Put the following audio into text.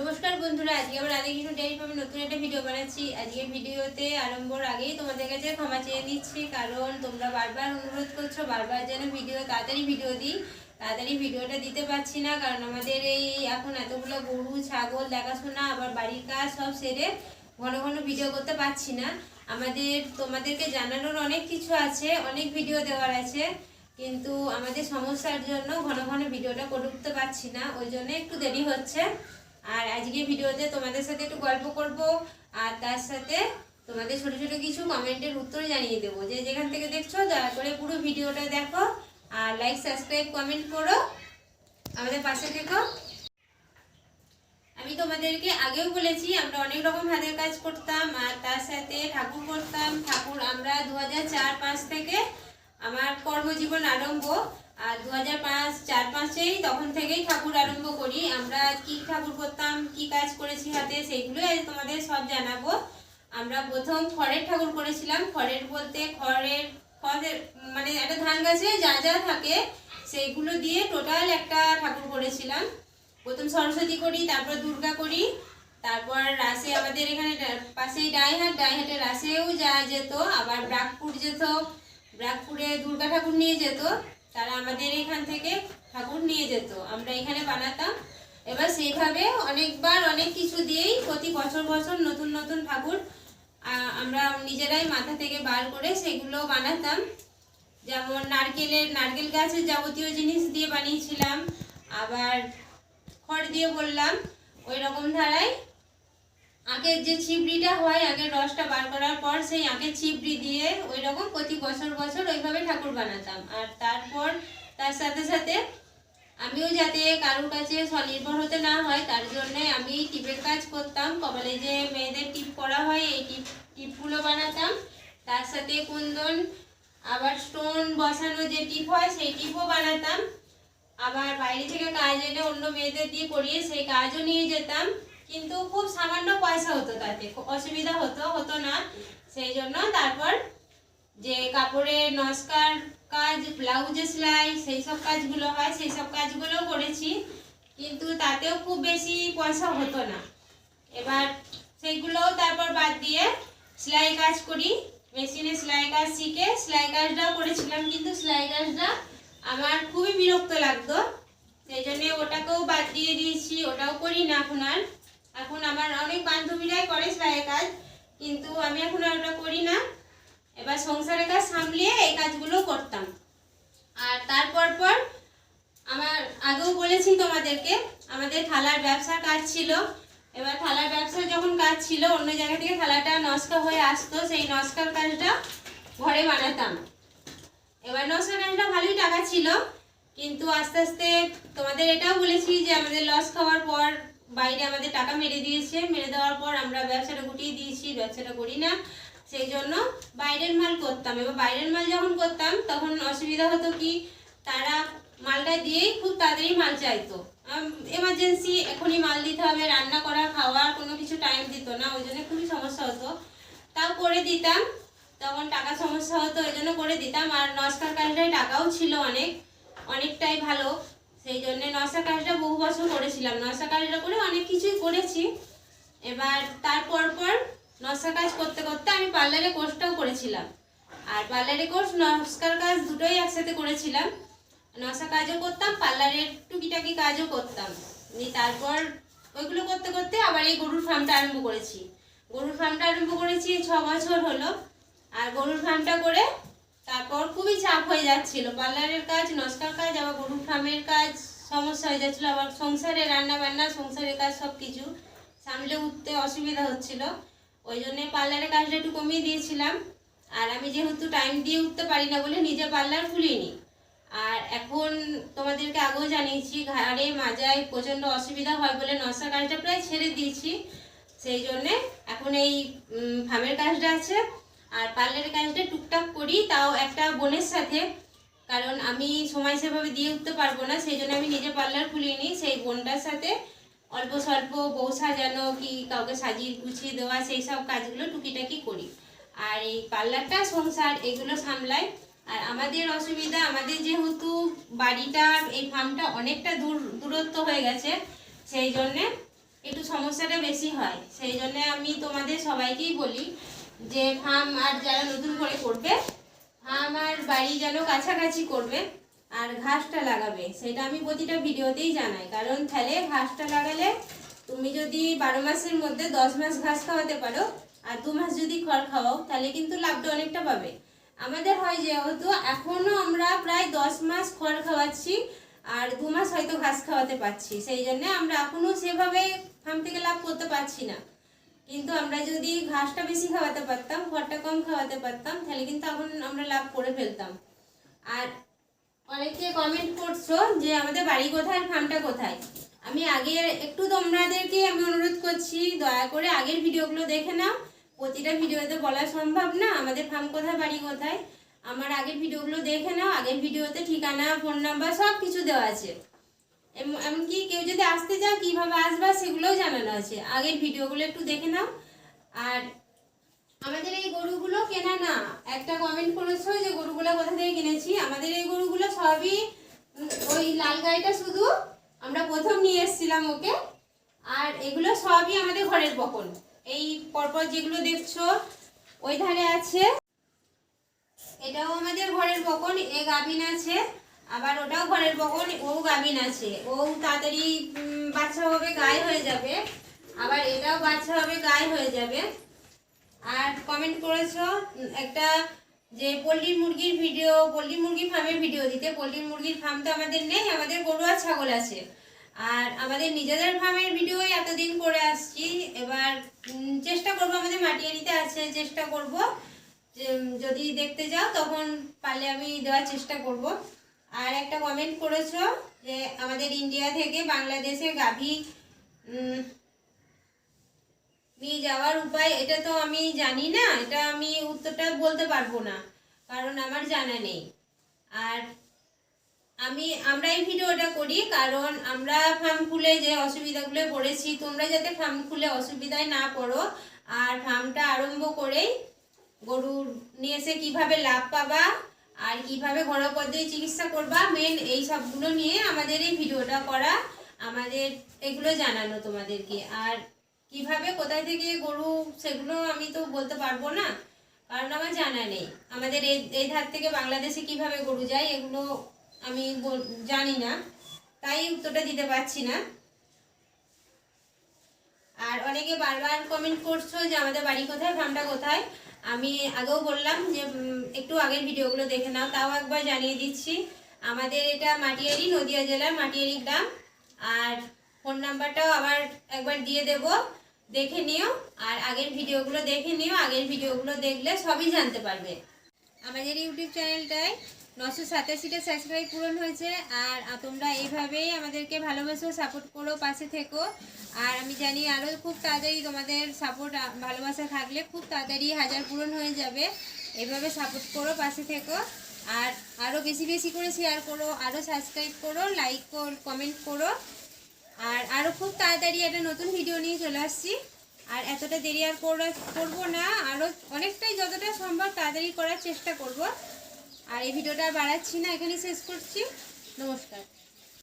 নমস্কার বন্ধুরা, আজকে আমরা রাধাকৃষ্ণ ডেয়ারি ফার্মে নতুন একটা ভিডিও বানাচ্ছি। আজকে ভিডিওতে আরম্ভর আগেই তোমাদের কাছে ক্ষমা চেয়ে নিচ্ছি, কারণ তোমরা বারবার অনুরোধ করছ, বারবার যেন ভিডিও তাড়াতাড়ি ভিডিও দিই। তাড়াতাড়ি ভিডিওটা দিতে পারছি না, কারণ আমাদের এই এখন এতগুলো গরু, ছাগল দেখাশোনা, আবার বাড়ির কাজ সব সেরে ঘন ঘন ভিডিও করতে পারছি না। আমাদের, তোমাদেরকে জানানোর অনেক কিছু আছে, অনেক ভিডিও দেওয়ার আছে, কিন্তু আমাদের সমস্যার জন্য ঘন ঘন ভিডিওটা করে উঠতে পারছি না, ওই জন্য একটু দেরি হচ্ছে। আর আজকে ভিডিওতে তোমাদের সাথে একটু গল্প করব, আর তার সাথে তোমাদের ছোট ছোট কিছু কমেন্টের উত্তর জানিয়ে দেবো। যে যেখান থেকে দেখছ, দয়া করে পুরো ভিডিওটা দেখো, আর লাইক সাবস্ক্রাইব কমেন্ট করো। আমাদের পাশে থেকো। আমি তোমাদেরকে আগেও বলেছি, আমরা অনেক রকম হাতের কাজ করতাম, আর তার সাথে ঠাকুর করতাম। ঠাকুর আমরা দু হাজার থেকে আমার কর্মজীবন আরম্ভ। আর দু হাজার পাঁচ, চার পাঁচেই তখন থেকেই ঠাকুর আরম্ভ করি। আমরা কি ঠাকুর করতাম, কি কাজ করেছি হাতে সেইগুলোই আজ তোমাদের সব জানাব। আমরা প্রথম খড়ের ঠাকুর করেছিলাম। খড়ের বলতে খড়ের খড়ের মানে একটা ধান গাছে যা যা থাকে, সেইগুলো দিয়ে টোটাল একটা ঠাকুর করেছিলাম। প্রথম সরস্বতী করি, তারপর দুর্গা করি, তারপর রাসে আমাদের এখানে পাশেই ডাইহাট, ডাইহাটে রাসেও যাওয়া যেত, আবার ব্রাকপুর যেত ব্রাকপুরে দুর্গা ঠাকুর নিয়ে যেত। তারা আমাদের এখান থেকে ঠাকুর নিয়ে যেত। আমরা এখানে বানাতাম। এবার সেইভাবে অনেকবার অনেক কিছু দিয়েই প্রতি বছর বছর নতুন নতুন ঠাকুর আমরা নিজেরাই মাথা থেকে বার করে সেগুলো বানাতাম। যেমন নারকেলের, নারকেল গাছের যাবতীয় জিনিস দিয়ে বানিয়েছিলাম। আবার খড় দিয়ে বললাম, ওই রকম ধারায় আখের যে ছিবড়িটা হয় আগের রসটা বার করার পর সেই আখের ছিবড়ি দিয়ে ওই রকম প্রতি বছর বছর ওইভাবে ঠাকুর বানাতাম। আর তারপর, তার সাথে সাথে আমিও যাতে কারোর কাছে স্বনির্ভর হতে না হয়, তার জন্য আমি টিপের কাজ করতাম। কপালে যে মেয়েদের টিপ করা হয়, এই টিপ, টিপগুলো বানাতাম। তার সাথে কুন্দন, আবার স্টোন বসানো যে টিপ হয়, সেই টিপও বানাতাম। আবার বাইরে থেকে কাজ এনে অন্য মেয়েদের দিয়ে করিয়ে সেই কাজও নিয়ে যেতাম। কিন্তু খুব সামান্য পয়সা হতো তাতে অসুবিধা হতো হতো না। সেই জন্য তারপর যে কাপড়ের নস্কার কাজ, ব্লাউজে সেলাই, সেই সব কাজগুলো হয়, সেই সব কাজগুলো করেছি। কিন্তু তাতেও খুব বেশি পয়সা হতো না। এবার সেইগুলোও তারপর বাদ দিয়ে সেলাই কাজ করি। মেশিনে সেলাই কাজ শিখে সেলাই কাজটাও করেছিলাম, কিন্তু সেলাই কাজটা আমার খুবই বিরক্ত লাগতো। সেই জন্যে ওটাকেও বাদ দিয়ে দিয়েছি, ওটাও করি না এখন আর। এখন আমার অনেক বান্ধবীরাই করে সেলাই কাজ, কিন্তু আমি এখন আর ওটা করি না। এবার সংসারের কাজ সামলিয়ে এই কাজগুলো করতাম। আর তারপর পর আমার, আগেও বলেছি তোমাদেরকে, আমাদের থালার ব্যবসার কাজ ছিল। এবার থালার ব্যবসার যখন কাজ ছিল, অন্য জায়গা থেকে থালাটা নস্কা হয়ে আসতো, সেই নস্কার কাজটা ঘরে বানাতাম। এবার নস্কার কাজটা ভালোই টাকা ছিল, কিন্তু আস্তে আস্তে তোমাদের এটাও বলেছি যে আমাদের লস খাওয়ার পর বাইরে আমাদের টাকা মেরে দিয়েছে। মেরে দেওয়ার পর আমরা ব্যবসাটা গুটিয়ে দিয়েছি, ব্যবসাটা করি না। সেই জন্য বাইরের মাল করতাম। এবার বাইরের মাল যখন করতাম, তখন অসুবিধা হতো কি? তারা মালটা দিয়েই খুব তাড়াতাড়ি মাল চাইতো। এমার্জেন্সি এখনই মাল দিতে হবে, রান্না করা, খাওয়া, কোনো কিছু টাইম দিত না, ওই জন্য খুবই সমস্যা হতো। তাও করে দিতাম, তখন টাকা সমস্যা হতো, ওই জন্য করে দিতাম। আর নস্কার কাজটায় টাকাও ছিল অনেক, অনেকটাই ভালো। সেই জন্য নশা কাজটা বহু বছর করেছিলাম। নশা কাজটা করে অনেক কিছুই করেছি। এবার তারপর পর নশা কাজ করতে করতে আমি পার্লারে কোর্সটাও করেছিলাম। আর পার্লারে কোর্স নস্কার কাজ দুটোই একসাথে করেছিলাম। নশা কাজও করতাম, পার্লারের টুকিটাকি কাজও করতাম। তারপর ওইগুলো করতে করতে আবার এই গরুর ফার্মটা আরম্ভ করেছি। গরুর ফার্মটা আরম্ভ করেছি ছ বছর হলো। আর গরুর ফার্মটা করে তারপর খুবই চাপ হয়ে যাচ্ছিল। পার্লারের কাজ, নস্কার কাজ, আবার গরু ফার্মের কাজ, সমস্যা হয়ে যাচ্ছিল। আবার সংসারে রান্না বান্না সংসারের কাজ সব কিছু সামলে উঠতে অসুবিধা হচ্ছিল। ওই জন্যে পার্লারের কাজটা একটু কমিয়ে দিয়েছিলাম। আর আমি যেহেতু টাইম দিয়ে উঠতে পারি না বলে নিজে পার্লার খুলিনি। আর এখন তোমাদেরকে আগেও জানিয়েছি, ঘাড়ে, মাজায় প্রচণ্ড অসুবিধা হয় বলে নশা কাজটা প্রায় ছেড়ে দিয়েছি। সেই জন্যে এখন এই ফার্মের কাজটা আছে। আর পার্লারের কাজটা টুকটাক করি, তাও একটা বোনের সাথে। কারণ আমি সময় সেভাবে দিয়ে উঠতে পারব না, সেই জন্য আমি নিজে পার্লার খুলিনি সেই বোনটার সাথে। অল্প স্বল্প বউ সাজানো কি কাউকে সাজিয়ে গুছিয়ে দেওয়া, সেই সব কাজগুলো টুকিটাকি করি। আর এই পার্লারটা, সংসার, এগুলো সামলাই। আর আমাদের অসুবিধা, আমাদের যেহেতু বাড়িটা, এই ফার্মটা অনেকটা দূর, দূরত্ব হয়ে গেছে, সেই জন্যে একটু সমস্যাটা বেশি হয়। সেই জন্যে আমি তোমাদের সবাইকেই বলি যে ফার্ম আর যারা নতুন করে করবে, ফার্ম আর বাড়ি যেন কাছাকাছি করবে আর ঘাসটা লাগাবে, সেটা আমি প্রতিটা ভিডিওতেই জানাই। কারণ তাহলে ঘাসটা লাগালে তুমি যদি বারো মাসের মধ্যে দশ মাস ঘাস খাওয়াতে পারো আর দু মাস যদি খড় খাওয়াও, তাহলে কিন্তু লাভটা অনেকটা পাবে। আমাদের হয় যেহেতু এখনও আমরা প্রায় দশ মাস খড় খাওয়াচ্ছি আর দু মাস হয়তো ঘাস খাওয়াতে পারছি, সেই জন্য আমরা এখনও সেভাবে ফার্ম থেকে লাভ করতে পারছি না। কিন্তু আমরা যদি ঘাসটা বেশি খাওয়াতে পারতাম, খড়টা কম খাওয়াতে পারতাম, তাহলে কিন্তু এখন আমরা লাভ করে ফেলতাম। আর অনেকে কমেন্ট করছ যে আমাদের বাড়ি কোথায় আর ফার্মটা কোথায়? আমি আগের একটু তোমাদেরকে আমি অনুরোধ করছি, দয়া করে আগের ভিডিওগুলো দেখে নাও। প্রতিটা ভিডিওতে বলা সম্ভব না আমাদের ফার্ম কোথায়, বাড়ি কোথায়। আমার আগের ভিডিওগুলো দেখে নাও। আগের ভিডিওতে ঠিকানা ফোন নাম্বার সব কিছু দেওয়া আছে। এমনকি কেউ যদি আসতে চাও কীভাবে আসবা সেগুলোও জানানো আছে। আগের ভিডিওগুলো একটু দেখে নাও। আর আমাদের এই গরুগুলো কেনা না। একটা কমেন্ট করেছ যে, গরুগুলো কোথা থেকে কিনেছি? আমাদের এই গরুগুলো সবই ওই লাল গাড়িটা শুধু আমরা প্রথম নিয়ে এসেছিলাম ওকে। আর এগুলো সবই আমাদের ঘরের বকন এই পরপর যেগুলো দেখছ, ওই ধারে আছে। এটাও আমাদের ঘরের বকন এ গাভিন আছে। আবার ওটাও ঘরের বকন ও গাভিন আছে। ও তাড়াতাড়ি বাচ্চা হবে, গায়ে হয়ে যাবে। আবার এটাও বাচ্চা হবে, গায়ে হয়ে যাবে। আর কমেন্ট করেছ একটা যে পোলট্রি মুরগির ভিডিও পোলট্রি মুরগি ফার্মের ভিডিও দিতে। পোলট্রি মুরগির ফার্ম তো আমাদের নেই, আমাদের গরু আর ছাগল আছে। আর আমাদের নিজেদের ফার্মের ভিডিও এতদিন করে আসছি। এবার চেষ্টা করব, আমাদের মাটিয়ারিতে আছে, চেষ্টা করব। যদি দেখতে যাও, তখন পারলে আমি দেওয়ার চেষ্টা করব। আর একটা কমেন্ট করেছ যে আমাদের ইন্ডিয়া থেকে বাংলাদেশে গাভী নিয়ে যাওয়ার উপায়, এটা তো আমি জানি না, এটা আমি উত্তরটা বলতে পারব না, কারণ আমার জানা নেই। আর আমি, আমরা এই ভিডিওটা করি কারণ আমরা ফার্ম খুলে যে অসুবিধাগুলো পড়েছি, তোমরা যাতে ফার্ম খুলে অসুবিধায় না পড়ো, আর ফার্মটা আরম্ভ করেই গরুর নিয়ে এসে কীভাবে লাভ পাবা আর কীভাবে ঘরোয়া পদ্ধতি চিকিৎসা করবা মেন এই সবগুলো নিয়ে আমাদের এই ভিডিওটা করা, আমাদের এগুলো জানানো তোমাদেরকে। আর কীভাবে, কোথায় থেকে গরু, সেগুলো আমি তো বলতে পারব না, কারণ আমার জানা নেই। আমাদের এই এই ধার থেকে বাংলাদেশে কীভাবে গরু যায়, এগুলো আমি জানি না। তাই উত্তরটা দিতে পারছি না। আর অনেকে বারবার কমেন্ট করছ যে আমাদের বাড়ি কোথায় ফার্মটা কোথায়? আমি আগেও বললাম যে একটু আগের ভিডিওগুলো দেখে নাও, তাও একবার জানিয়ে দিচ্ছি। আমাদের এটা মাটিয়ারি, নদিয়া জেলার মাটিয়ারি গ্রাম। আর ফোন নাম্বারটাও আবার একবার দিয়ে দেব, দেখে নিও। আর আগের ভিডিওগুলো দেখে নিও, আগের ভিডিওগুলো দেখলে সবই জানতে পারবে। আমাদের ইউটিউব চ্যানেলটায় নশো সাতাশিটা সাবস্ক্রাইব পূরণ হয়েছে আর তোমরা এইভাবেই আমাদেরকে ভালোবাসো সাপোর্ট করো, পাশে থেকো। আর আমি জানি আরও খুব তাড়াতাড়ি তোমাদের সাপোর্ট ভালোবাসা থাকলে খুব তাড়াতাড়ি হাজার পূরণ হয়ে যাবে। এভাবে সাপোর্ট করো, পাশে থেকো। আর আরও বেশি বেশি করে শেয়ার করো আরও সাবস্ক্রাইব করো লাইক কমেন্ট করো। আর আরও খুব তাড়াতাড়ি একটা নতুন ভিডিও নিয়ে চলে আসছি। আর এতটা দেরি আর করা- করব না আরও অনেকটাই যতটা সম্ভব তাড়াতাড়ি করার চেষ্টা করব। আর এই ভিডিওটা বাড়াচ্ছি না এখানেই শেষ করছি। নমস্কার।